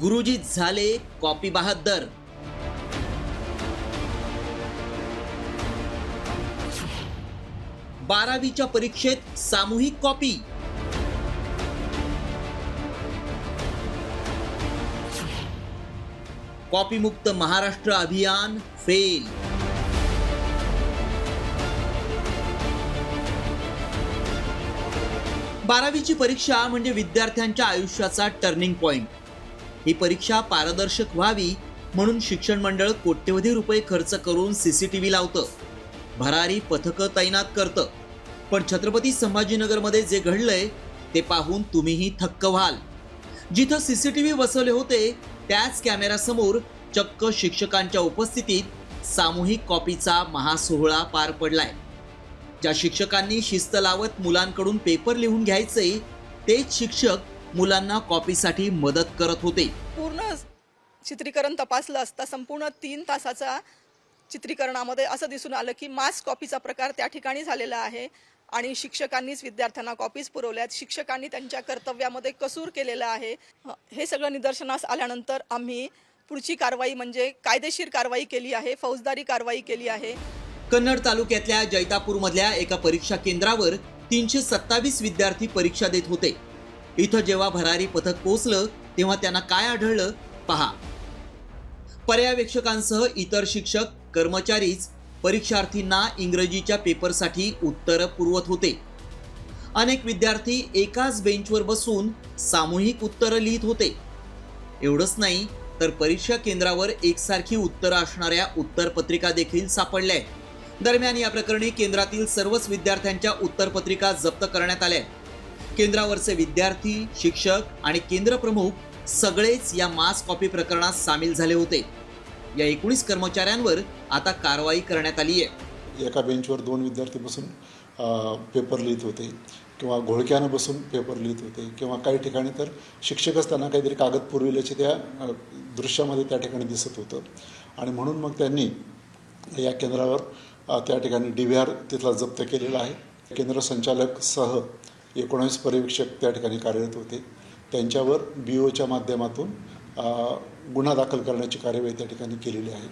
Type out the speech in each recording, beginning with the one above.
गुरुजी झाले कॉपी बहादर बारावीच्या परीक्षेत सामूहिक कॉपी. कॉपीमुक्त महाराष्ट्र अभियान फेल. बारावीची परीक्षा म्हणजे विद्यार्थ्यांच्या आयुष्याचा टर्निंग पॉइंट ही परीक्षा पारदर्शक व्हावी म्हणून शिक्षण मंडळ कोट्यवधी रुपये खर्च करून सीसीटीव्ही लावतं. भरारी पथकं तैनात करतं. पण छत्रपती संभाजीनगरमध्ये जे घडलंय ते पाहून तुम्हीही थक्क व्हाल. जिथं सीसीटीव्ही बसवले होते त्याच कॅमेऱ्यासमोर चक्क शिक्षकांच्या उपस्थितीत सामूहिक कॉपीचा महासोहळा पार पडलाय. ज्या शिक्षकांनी शिस्त लावत मुलांकडून पेपर लिहून घ्यायचे तेच शिक्षक मुलांना कॉपीसाठी मदत करत होते. पूर्ण चित्रीकरण तपासलं असता संपूर्ण तीन तासाचा चित्रीकरणामध्ये असं दिसून आलं की मास कॉपीचा प्रकार त्या ठिकाणी झालेला आहे आणि शिक्षकांनीच विद्यार्थ्यांना कॉपीज पुरवल्यात. शिक्षकांनी त्यांच्या कर्तव्यामध्ये कसूर केलेला आहे. हे सगळं निदर्शनास आल्यानंतर आम्ही पुढची कारवाई म्हणजे कायदेशीर कारवाई केली आहे फौजदारी कारवाई केली आहे. कन्नड तालुक्यातल्या जैतापूरमधल्या एका परीक्षा केंद्रावर तीनशे सत्तावीस विद्यार्थी परीक्षा देत होते. इथं जेव्हा भरारी पथक पोचलं तेव्हा त्यांना काय आढळलं? पहा. पर्यवेक्षकांसह इतर शिक्षक कर्मचारीच परीक्षार्थींना इंग्रजीच्या पेपरसाठी उत्तरं पुरवत होते. अनेक विद्यार्थी एकाच बेंचवर बसून सामूहिक उत्तरं लिहित होते. एवढंच नाही तर परीक्षा केंद्रावर एकसारखी उत्तरं असणाऱ्या उत्तरपत्रिका देखील सापडल्या दरम्यान या प्रकरणी केंद्रातील सर्वच विद्यार्थ्यांच्या उत्तरपत्रिका जप्त करण्यात आल्या केंद्रावरचे विद्यार्थी शिक्षक आणि केंद्र प्रमुख सगळेच या मास कॉपी प्रकरणात सामील झाले होते. या एकोणीस कर्मचाऱ्यांवर आता कारवाई करण्यात आली आहे. एका बेंचवर दोन विद्यार्थी बसून पेपर लिहित होते किंवा घोळक्यानं बसून पेपर लिहित होते किंवा काही ठिकाणी तर शिक्षकच त्यांना काहीतरी कागद पुरविल्याचे त्या दृश्यामध्ये त्या ठिकाणी दिसत होतं. आणि म्हणून मग त्यांनी या केंद्रावर त्या ठिकाणी डी व्ही आर तिथला जप्त केलेला आहे. केंद्र संचालक सह एकोणावीस पर्यवेक्षक त्या ठिकाणी कार्यरत होते. त्यांच्यावर बी ओच्या माध्यमातून गुन्हा दाखल करण्याची कार्यवाही त्या ठिकाणी केलेली आहे.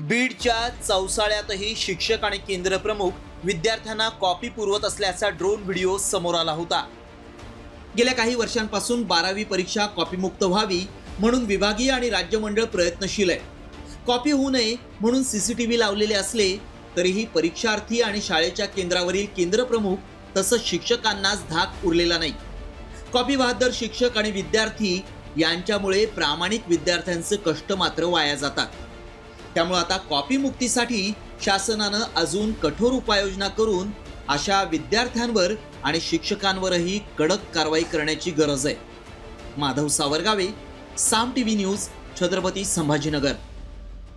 बीडच्या चौसाळ्यातही शिक्षक आणि केंद्र प्रमुख विद्यार्थ्यांना कॉपी पुरवत असल्याचा ड्रोन व्हिडिओ समोर आला होता. गेल्या काही वर्षांपासून बारावी परीक्षा कॉपीमुक्त व्हावी म्हणून विभागीय आणि राज्य मंडळ प्रयत्नशील आहे. कॉपी होऊ नये म्हणून सीसीटीव्ही लावलेले असले तरीही परीक्षार्थी आणि शाळेच्या केंद्रावरील केंद्र प्रमुख तसंच शिक्षकांनाच धाक उरलेला नाही. कॉपी बहादर शिक्षक आणि विद्यार्थी यांच्यामुळे प्रामाणिक विद्यार्थ्यांचे कष्ट मात्र वाया जातात. त्यामुळे आता कॉपी मुक्तीसाठी शासनानं अजून कठोर उपाययोजना करून अशा विद्यार्थ्यांवर आणि शिक्षकांवरही कडक कारवाई करण्याची गरज आहे. Madhav Savargave Saam T V news Chhatrapati Sambhajinagar.